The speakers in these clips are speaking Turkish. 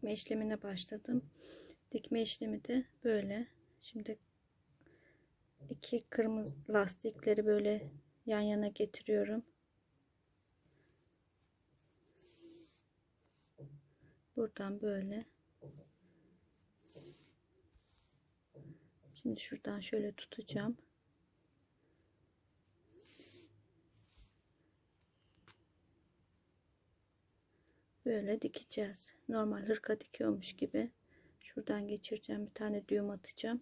dikme işlemine başladım. Dikme işlemi de böyle. Şimdi iki kırmızı lastikleri böyle yan yana getiriyorum. Buradan böyle. Şimdi şuradan şöyle tutacağım. Böyle dikeceğiz. Normal hırka dikiyormuş gibi. Şuradan geçireceğim. Bir tane düğüm atacağım.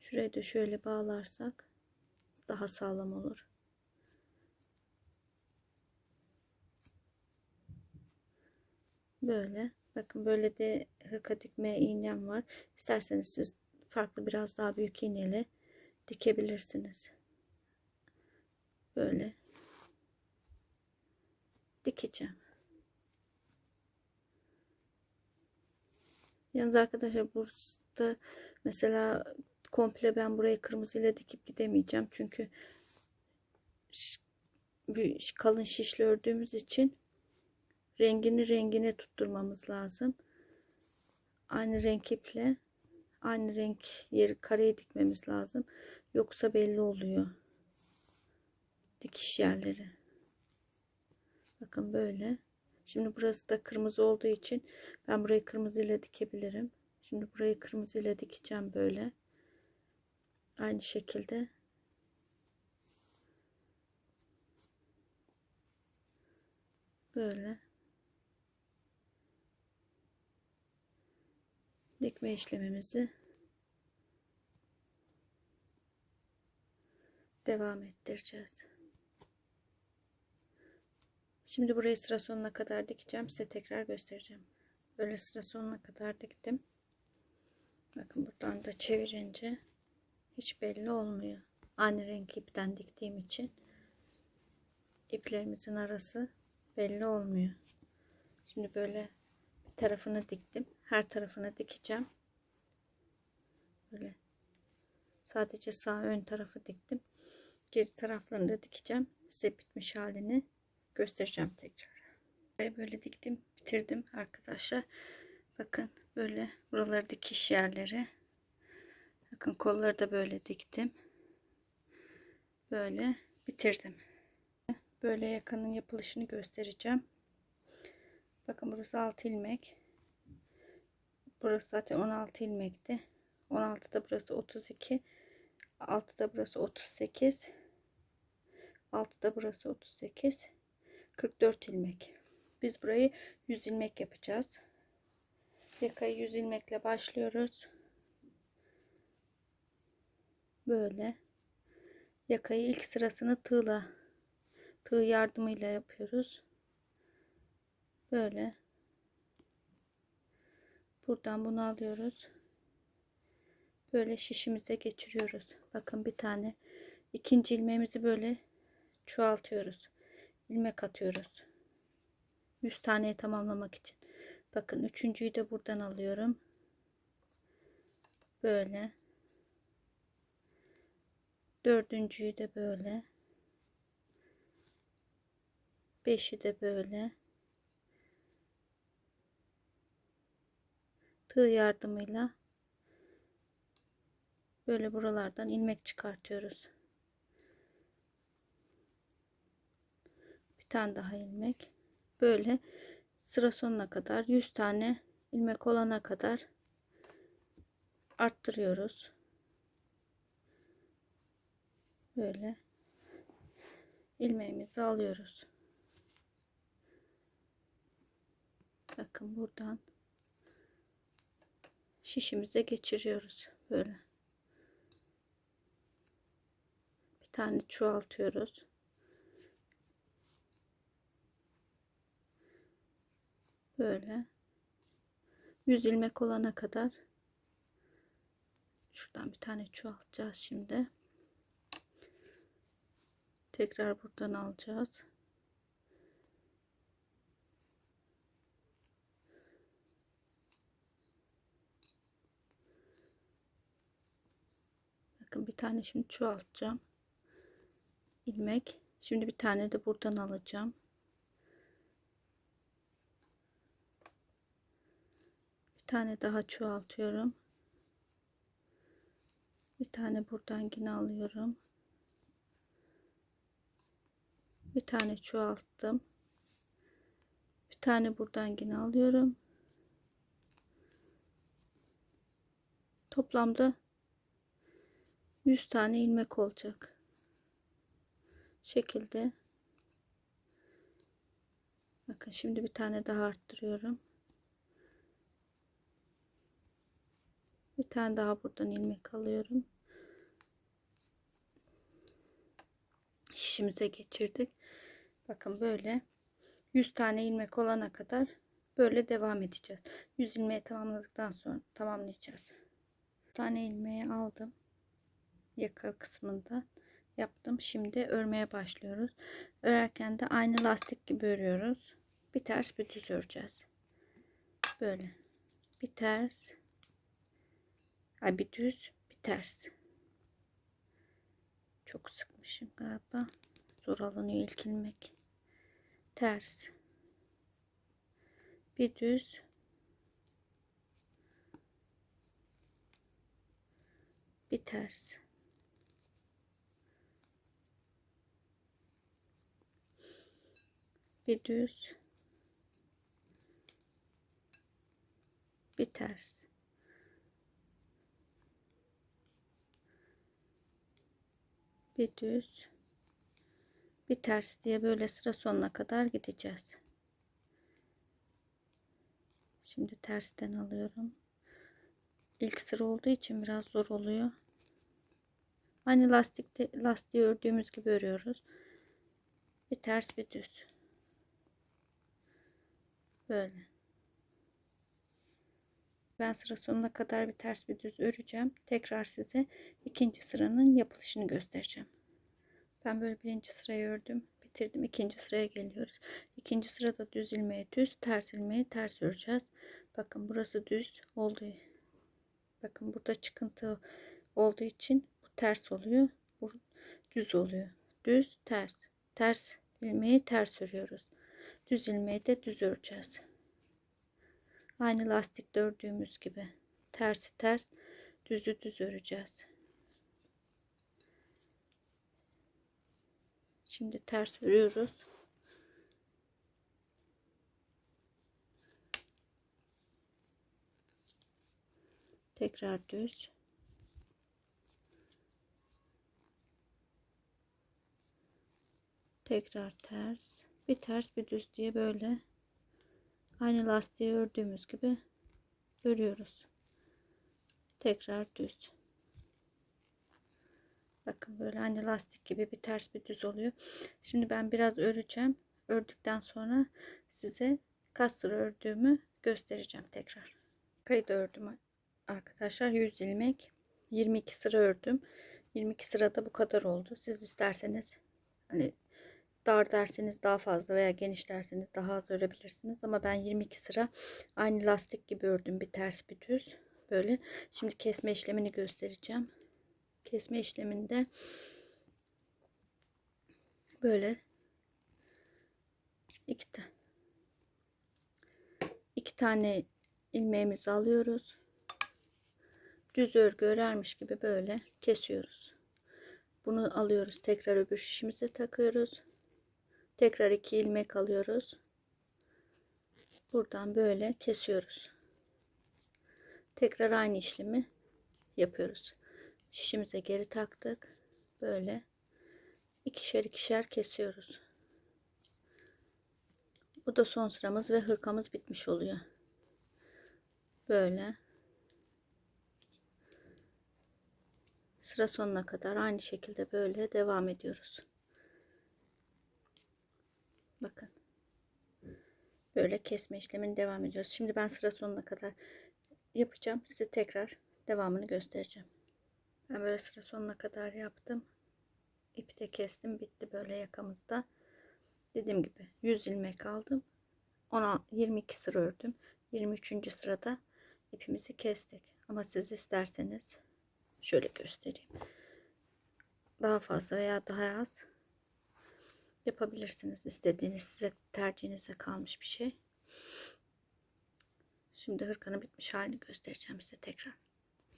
Şurayı da şöyle bağlarsak daha sağlam olur. Böyle. Bakın böyle de hırka dikme iğnem var. İsterseniz siz farklı biraz daha büyük iğneyle dikebilirsiniz. Böyle dikeceğim. Yalnız arkadaşlar burada mesela komple ben burayı kırmızıyla dikip gidemeyeceğim. Çünkü bir kalın şişle ördüğümüz için rengini rengine tutturmamız lazım. Aynı renk iple aynı renk yeri kareye dikmemiz lazım. Yoksa belli oluyor. Dikiş yerleri. Bakın böyle. Şimdi burası da kırmızı olduğu için ben burayı kırmızı ile dikebilirim. Şimdi burayı kırmızı ile dikeceğim böyle. Aynı şekilde. Böyle. Dikme işlemimizi devam ettireceğiz. Şimdi burayı sıra sonuna kadar dikeceğim. Size tekrar göstereceğim. Böyle sıra sonuna kadar diktim. Bakın buradan da çevirince hiç belli olmuyor. Aynı renk ipten diktiğim için iplerimizin arası belli olmuyor. Şimdi böyle bir tarafını diktim. Her tarafını dikeceğim. Böyle sadece sağ ön tarafı diktim. Geri taraflarını da dikeceğim. Size bitmiş halini göstereceğim tekrar. Böyle diktim, bitirdim arkadaşlar. Bakın böyle buraları dikiş yerleri. Bakın kolları da böyle diktim. Böyle bitirdim. Böyle yakanın yapılışını göstereceğim. Bakın burası 6 ilmek. Burası zaten 16 ilmekti. 16'da burası 32. 6'da burası 38. 6'da burası 38. 44 ilmek. Biz burayı 100 ilmek yapacağız. Yakayı 100 ilmekle başlıyoruz. Böyle. Yakayı ilk sırasını tığla tığ yardımıyla yapıyoruz. Böyle. Buradan bunu alıyoruz. Böyle şişimize geçiriyoruz. Bakın bir tane ikinci ilmeğimizi böyle çoğaltıyoruz. İlmek atıyoruz. 100 taneyi tamamlamak için. Bakın üçüncüyü de buradan alıyorum. Böyle. Dördüncüyü de böyle. Beşi de böyle. Tığ yardımıyla böyle buralardan ilmek çıkartıyoruz. Tane daha ilmek. Böyle sıra sonuna kadar 100 tane ilmek olana kadar arttırıyoruz. Böyle ilmeğimizi alıyoruz. Bakın buradan şişimize geçiriyoruz böyle. Bir tane çoğaltıyoruz. Böyle 100 ilmek olana kadar şuradan bir tane çoğaltacağız şimdi. Tekrar buradan alacağız. Bakın bir tane şimdi çoğaltacağım. ilmek. Şimdi bir tane de buradan alacağım. Tane daha çoğaltıyorum. Bir tane buradan yine alıyorum. Bir tane çoğalttım. Bir tane buradan yine alıyorum. Toplamda 100 tane ilmek olacak. Şekilde. Bakın şimdi bir tane daha arttırıyorum. Bir tane daha buradan ilmek alıyorum. Şişimize geçirdik. Bakın böyle 100 tane ilmek olana kadar böyle devam edeceğiz. 100 ilmeği tamamladıktan sonra tamamlayacağız. Bir tane ilmeği aldım. Yaka kısmında yaptım. Şimdi örmeye başlıyoruz. Örerken de aynı lastik gibi örüyoruz. Bir ters bir düz öreceğiz. Böyle. Bir ters. Ay bir düz bir ters. Çok sıkmışım galiba. Zor alınıyor ilk ilmek. Ters. Bir düz. Bir ters. Bir düz. Bir ters. Bir düz bir ters diye böyle sıra sonuna kadar gideceğiz. Şimdi tersten alıyorum. İlk sıra olduğu için biraz zor oluyor. Aynı lastikte lastiği ördüğümüz gibi örüyoruz. Bir ters bir düz. Böyle. Ben sıra sonuna kadar bir ters bir düz öreceğim. Tekrar size ikinci sıranın yapılışını göstereceğim. Ben böyle birinci sırayı ördüm. Bitirdim. İkinci sıraya geliyoruz. İkinci sırada düz ilmeği düz, ters ilmeği ters öreceğiz. Bakın burası düz olduğu. Bakın burada çıkıntı olduğu için bu ters oluyor. Bu düz oluyor. Düz, ters. Ters ilmeği ters örüyoruz. Düz ilmeği de düz öreceğiz. Aynı lastik ördüğümüz gibi. Tersi ters, düzü düz öreceğiz. Şimdi ters örüyoruz. Tekrar düz. Tekrar ters. Bir ters bir düz diye böyle aynı lastiği ördüğümüz gibi örüyoruz. Tekrar düz. Bakın böyle aynı lastik gibi bir ters bir düz oluyor. Şimdi ben biraz öreceğim. Ördükten sonra size kaç sıra ördüğümü göstereceğim tekrar. Kayıt ördüm arkadaşlar. 100 ilmek. 22 sıra ördüm. 22 sırada bu kadar oldu. Siz isterseniz hani dar derseniz daha fazla veya geniş derseniz daha az örebilirsiniz. Ama ben 22 sıra aynı lastik gibi ördüm. Bir ters bir düz. Böyle. Şimdi kesme işlemini göstereceğim. Kesme işleminde böyle iki, ta iki tane ilmeğimizi alıyoruz. Düz örgü örermiş gibi böyle kesiyoruz. Bunu alıyoruz. Tekrar öbür şişimize takıyoruz. Tekrar iki ilmek alıyoruz. Buradan böyle kesiyoruz. Tekrar aynı işlemi yapıyoruz. Şişimize geri taktık. Böyle ikişer ikişer kesiyoruz. Bu da son sıramız ve hırkamız bitmiş oluyor. Böyle sıra sonuna kadar aynı şekilde böyle devam ediyoruz. Bakın. Böyle kesme işlemini devam ediyoruz. Şimdi ben sıra sonuna kadar yapacağım. Size tekrar devamını göstereceğim. Ben böyle sıra sonuna kadar yaptım. İpi de kestim. Bitti böyle yakamızda. Dediğim gibi 100 ilmek aldım. 10, 22 sıra ördüm. 23. sırada ipimizi kestik. Ama siz isterseniz şöyle göstereyim. Daha fazla veya daha az yapabilirsiniz. İstediğiniz size tercihinize kalmış bir şey. Şimdi hırkanın bitmiş halini göstereceğim size tekrar.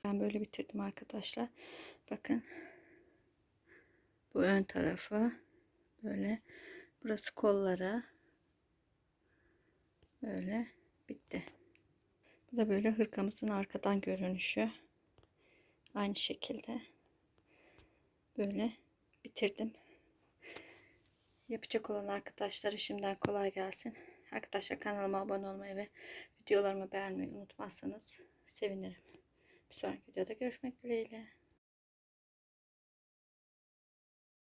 Ben böyle bitirdim arkadaşlar. Bakın. Bu ön tarafı böyle. Burası kolları. Böyle bitti. Bu da böyle hırkamızın arkadan görünüşü. Aynı şekilde böyle bitirdim. Yapacak olan arkadaşlara şimdiden kolay gelsin. Arkadaşlar kanalıma abone olmayı ve videolarımı beğenmeyi unutmazsanız sevinirim. Bir sonraki videoda görüşmek dileğiyle.